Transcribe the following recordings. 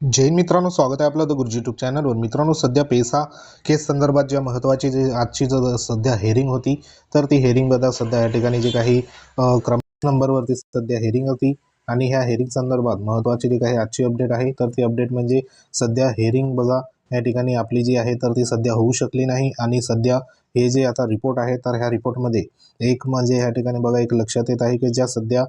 जैन मित्रांनो स्वागत आहे आपलं द गुरुजी यूट्यूब चॅनलवर मित्रांनो सध्या पेसा केस संदर्भात ज्या महत्त्वाची जे आजची जर सध्या हेरिंग होती तर ती हेरिंगबद्दल सध्या या ठिकाणी जे काही क्रम क्रमांक नंबरवरती सध्या हेरिंग होती आणि ह्या हेरिंग संदर्भात महत्त्वाची जी काही आजची अपडेट आहे तर ती अपडेट म्हणजे सध्या हेरिंग बघा या ठिकाणी आपली जी आहे तर ती सध्या होऊ शकली नाही आणि सध्या हे जे आता रिपोर्ट आहे तर ह्या रिपोर्टमध्ये एक म्हणजे ह्या ठिकाणी बघा एक लक्षात येत आहे की ज्या सध्या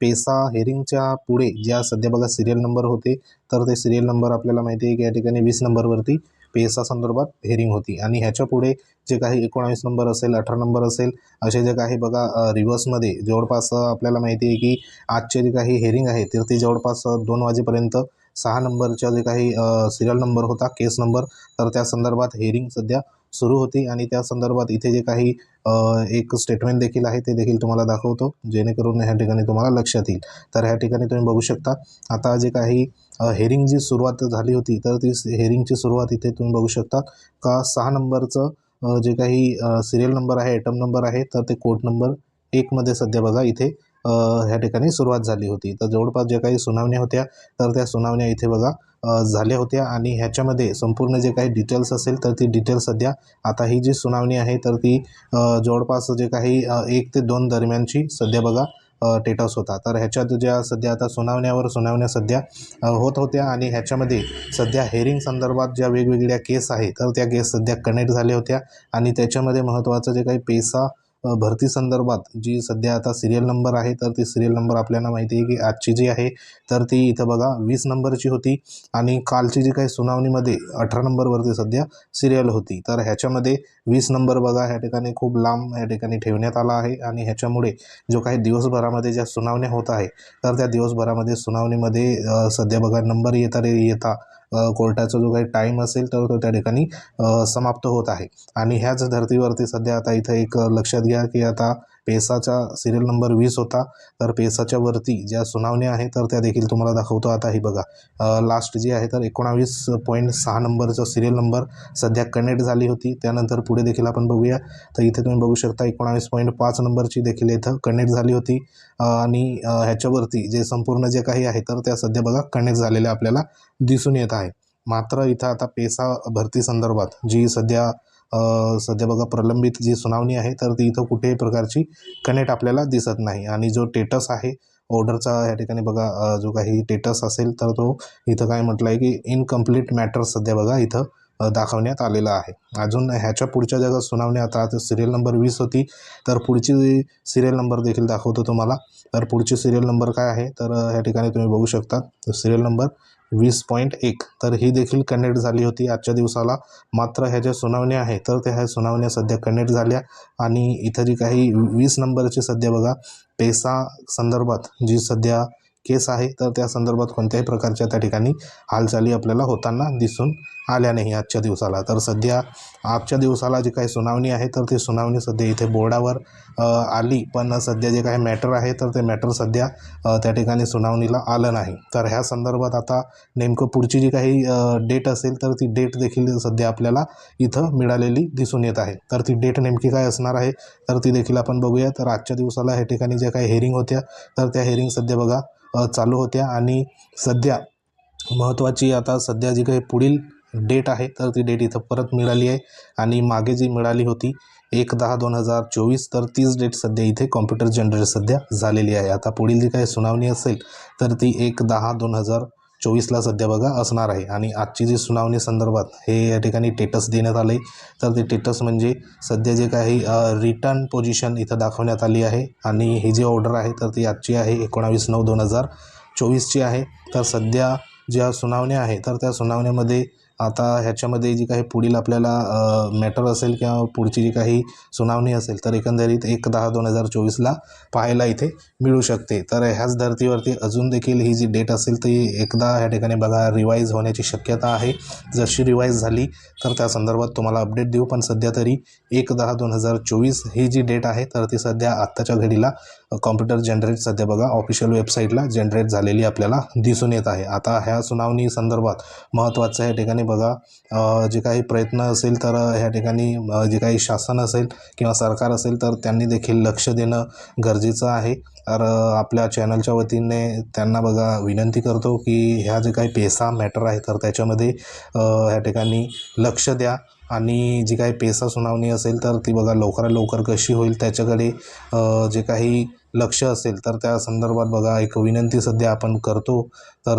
पेसा हेरिंगच्या पुढे ज्या सध्या बघा सिरियल नंबर होते तर ते सिरियल नंबर आपल्याला माहिती आहे की या ठिकाणी वीस नंबरवरती पेसा संदर्भात हेरिंग होती. आणि ह्याच्या पुढे जे काही एकोणावीस नंबर असेल अठरा नंबर असेल असे जे काही बघा रिव्हर्समध्ये जवळपास आपल्याला माहिती आहे की आजचे जे काही हेरिंग आहे तर ते जवळपास दोन वाजेपर्यंत सहा नंबरच्या जे काही सिरियल नंबर होता केस नंबर तर त्या संदर्भात हेरिंग सध्या सुरू होती आणि त्या संदर्भात इथे जे काही एक स्टेटमेंट देखील आहे ते देखील तुम्हाला दाखवतो जेणेकरून ह्या ठिकाणी तुम्हाला लक्षात येईल. तर ह्या ठिकाणी तुम्ही बघू शकता आता जे काही हेरिंग जी सुरुवात झाली होती तर ती हेरिंगची सुरुवात इथे तुम्ही बघू शकता का सहा नंबरचं जे काही सिरियल नंबर आहे आयटम नंबर आहे तर ते कोड नंबर एकमध्ये सध्या बघा इथे ह्या ठिकाणी सुरुवात झाली होती. तर जवळपास ज्या काही सुनावण्या होत्या तर त्या सुनावण्या इथे बघा झाल्या होत्या आणि ह्याच्यामध्ये संपूर्ण जे काही डिटेल्स असेल तर ती डिटेल्स सध्या आता ही जी सुनावणी आहे तर ती जवळपास जे काही एक ते दोन दरम्यानची सध्या बघा टेटस होता. तर ह्याच्यात ज्या सध्या आता सुनावण्यावर सुनावण्या सध्या होत होत्या आणि ह्याच्यामध्ये सध्या हेरिंग संदर्भात ज्या वेगवेगळ्या केस आहेत तर त्या केस सध्या कनेक्ट झाल्या होत्या आणि त्याच्यामध्ये महत्त्वाचं जे काही पेसा भरती संदर्भात जी सध्या आता सिरियल नंबर आहे तर ती सिरियल नंबर आपल्याला माहिती आहे की आजची जी आहे तर ती इथं बघा वीस नंबरची होती आणि कालची जी काही सुनावणीमध्ये अठरा नंबरवरती सध्या सिरियल होती. तर ह्याच्यामध्ये वीस नंबर बघा ह्या ठिकाणी खूप लांब ह्या ठिकाणी ठेवण्यात आला आहे आणि ह्याच्यामुळे जो काही दिवसभरामध्ये ज्या सुनावण्या होत आहे तर त्या दिवसभरामध्ये सुनावणीमध्ये सध्या बघा नंबर येता रे येता कोर्टाचा जो काही टाईम असेल तर तो त्या ठिकाणी समाप्त होत आहे. आणि ह्याच धर्तीवरती सध्या आता इथं एक लक्षात घ्या की आता पेसाचा सिरियल नंबर वीस होता. तर पेसाच्या वरती ज्या सुनावण्या आहेत तर त्या देखील तुम्हाला दाखवतो. आता ही बघा. लास्ट जी आहे तर एकोणावीस पॉईंट सहा नंबरचा सिरियल नंबर सध्या कनेक्ट झाली होती. त्यानंतर पुढे देखील आपण बघूया. तर इथे तुम्ही बघू शकता एकोणावीस पॉईंट पाच नंबरची देखील इथं कनेक्ट झाली होती. आणि ह्याच्यावरती जे संपूर्ण जे काही आहे तर त्या सध्या बघा कनेक्ट झालेल्या आपल्याला दिसून येत आहे. मात्र इथं आता पेसा भरती संदर्भात जी सध्या सध्या बघा प्रलंबित जी सुनावणी आहे तर ती इथं कुठेही प्रकारची कनेक्ट आपल्याला दिसत नाही. आणि जो टेटस आहे ऑर्डरचा या ठिकाणी बघा जो काही टेटस असेल तर तो इथं काय म्हटलं आहे की इनकम्प्लीट मॅटर सध्या बघा इथं दाखवण्यात आलेला आहे. अजून ह्याच्या पुढच्या जगात सुनावणी आता सिरियल नंबर वीस होती तर पुढची सिरियल नंबर देखील दाखवतो तुम्हाला. तर पुढची सिरियल नंबर काय आहे तर ह्या ठिकाणी तुम्ही बघू शकता. सिरियल नंबर वीस पॉईंट एक. तर ही देखील कनेक्ट झाली होती आजच्या दिवसाला. मात्र ह्या ज्या सुनावण्या आहे तर त्या ह्या सुनावण्या सध्या कनेक्ट झाल्या. आणि इथं जी काही वीस नंबरची सध्या बघा पेसा संदर्भात जी सध्या केस आहे तर त्या संदर्भात कोणत्याही प्रकारच्या त्या ठिकाणी हालचाली आपल्याला होताना दिसून आल्या नाही आजच्या दिवसाला. तर सध्या आजच्या दिवसाला जी काही सुनावणी आहे तर ती सुनावणी सध्या इथे बोर्डावर आली. पण सध्या जे काही मॅटर आहे तर ते मॅटर सध्या त्या ठिकाणी सुनावणीला आलं नाही. तर ह्या संदर्भात आता नेमकं पुढची जी काही डेट असेल तर ती डेट देखील सध्या आपल्याला इथं मिळालेली दिसून येत आहे. तर ती डेट नेमकी काय असणार आहे तर ती देखील आपण बघूया. तर आजच्या दिवसाला ह्या ठिकाणी ज्या काही हेरिंग होत्या तर त्या हेरिंग सध्या बघा चालू होत्या. आणि सध्या महत्त्वाची आता सध्या जी काही पुढील डेट आहे तर ती डेट इथं परत मिळाली आहे. आणि मागे जी मिळाली होती एक दहा दोन हजार चोवीस तर तीच डेट सध्या इथे कॉम्प्युटर जनरेट सध्या झालेली आहे. आता पुढील जी काही सुनावणी असेल तर ती एक दहा दोन हजार चोवीसला सध्या बघा असणार आहे. आणि आजची जी सुनावणी संदर्भात हे या ठिकाणी टेटस देण्यात आले तर ते टेटस म्हणजे सध्या जे काही रिटर्न पोझिशन इथं दाखवण्यात आली आहे. आणि ही जी ऑर्डर आहे तर ती आजची आहे एकोणावीस नऊ दोन हजार चोवीसची आहे. तर सध्या ज्या सुनावण्या आहे तर त्या सुनावण्यामध्ये आता ह्याच्यामध्ये जी काही पुढील आपल्याला मॅटर असेल किंवा पुढची जी काही सुनावणी असेल तर एकंदरीत एक दहा दोन हजार चोवीसला पाहायला इथे मिळू शकते. तर ह्याच धर्तीवरती अजून देखील ही जी डेट असेल ती एकदा ह्या ठिकाणी बघा रिवाईज होण्याची शक्यता आहे. जशी रिवाईज झाली तर त्या संदर्भात तुम्हाला अपडेट देऊ. पण सध्या तरी एक दहा दोन हजार चोवीस ही जी डेट आहे तर ती सध्या आत्ताच्या घडीला कॉम्प्युटर जनरेट सध्या बघा ऑफिशियल वेबसाईटला जनरेट झालेली आपल्याला दिसून येत आहे. आता ह्या सुनावणी संदर्भात महत्त्वाचं या ठिकाणी बघा. जे काही प्रयत्न असेल तर ह्या ठिकाणी जे काही शासन असेल किंवा सरकार असेल तर त्यांनी देखील लक्ष देणं गरजेचं आहे. तर आपल्या चॅनलच्या वतीने त्यांना बघा विनंती करतो की ह्या जे काही पेसा मॅटर आहे तर त्याच्यामध्ये ह्या ठिकाणी लक्ष द्या. आणि जी काही पेसा सुनावणी असेल तर ती बघा लवकरात लवकर कशी होईल त्याच्याकडे जे काही लक्ष असेल तर त्या संदर्भात बघा एक विनंती सध्या आपण करतो. तर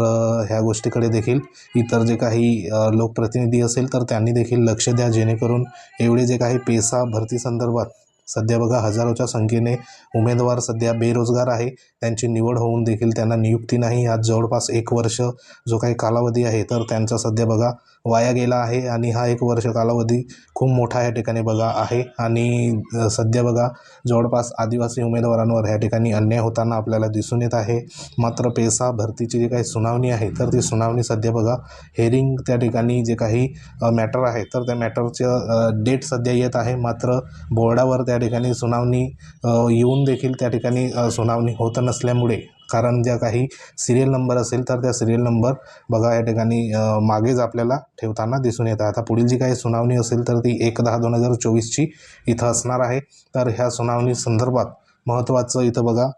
ह्या गोष्टीकडे देखील इतर जे काही लोकप्रतिनिधी असेल तर त्यांनी देखील लक्ष द्या. जेणेकरून एवढे जे काही पेसा भरती संदर्भात सध्या बघा हजारोच्या संख्येने उमेदवार सध्या बेरोजगार आहे. त्यांची निवड होऊन देखील त्यांना नियुक्ती नाही. आज जवळपास एक वर्ष जो काही कालावधी आहे तर त्यांचा सध्या बघा वाया गेला आहे आणि हा एक वर्ष कालावधी खूप मोठा या ठिकाणी बघा आहे. आणि सध्या बघा जवळपास आदिवासी उमेदवारांवर ह्या ठिकाणी अन्याय होताना आपल्याला दिसून येत आहे. मात्र पेसा भरतीची जी काही सुनावणी आहे तर ती सुनावणी सध्या बघा हेरिंग त्या ठिकाणी जे काही मॅटर आहे तर त्या मॅटरचं डेट सध्या येत आहे. मात्र बोर्डावर त्या ठिकाणी सुनावणी येऊन देखील त्या ठिकाणी सुनावणी होत नसल्यामुळे कारण ज्या काही सिरियल नंबर असेल तर त्या सिरियल नंबर बघा या ठिकाणी मागेच आपल्याला ठेवताना दिसून येतं आता पुढील जी काही सुनावणी असेल तर ती एक दहा दोन हजार चोवीसची इथं असणार आहे. तर ह्या सुनावणी संदर्भात महत्त्वाचं इथं बघा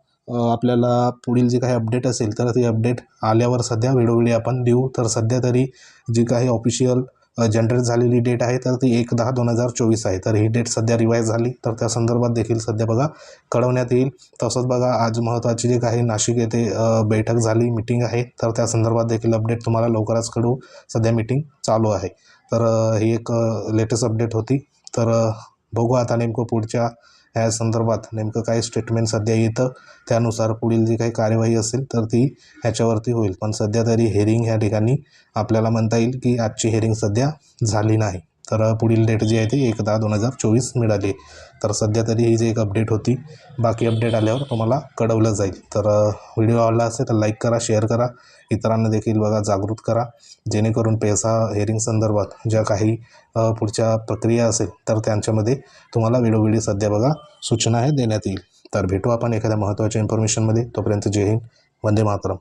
आपल्याला पुढील जी काही अपडेट असेल तर ती अपडेट आल्यावर सध्या वेळोवेळी आपण देऊ. तर सध्या तरी जी काही ऑफिशियल जनरेट झालेली डेट आहे तर ती एक दहा दोन हजार चोवीस आहे. तर ही डेट सध्या रिवाईज झाली तर त्या संदर्भात देखील सध्या बघा कळवण्यात येईल. तसंच बघा आज महत्त्वाची जी काही नाशिक येथे बैठक झाली मिटिंग आहे तर त्या संदर्भात देखील अपडेट तुम्हाला लवकरच कळवू सध्या मिटिंग चालू आहे. तर ही एक लेटेस्ट अपडेट होती. तर बघू आता नेमकं पुढच्या ह्या संदर्भात नेमकं काय स्टेटमेंट सध्या येतं त्यानुसार पुढील जी काही कार्यवाही असेल तर ती ह्याच्यावरती होईल. पण सध्या तरी हेरिंग ह्या ठिकाणी आपल्याला म्हणता येईल की आजची हेरिंग सध्या झाली नाही. तर पुढील डेट जी आहे ती एक दहा दोन हजार चोवीस मिळाली. तर सध्या तरी ही जी एक अपडेट होती बाकी अपडेट आल्यावर तुम्हाला कळवलं जाईल. तर व्हिडिओ आवडला असेल तर लाईक करा शेअर करा. इतरांना देखील बघा जागृत करा. जेणेकरून पैसा हेरिंग संदर्भात ज्या काही पुढच्या प्रक्रिया असेल तर त्यांच्यामध्ये तुम्हाला वेळोवेळी सध्या बघा सूचना हे देण्यात येईल. तर भेटू आपण एखाद्या महत्त्वाच्या इन्फॉर्मेशनमध्ये तोपर्यंत जय हिंद. वंदे मातरम.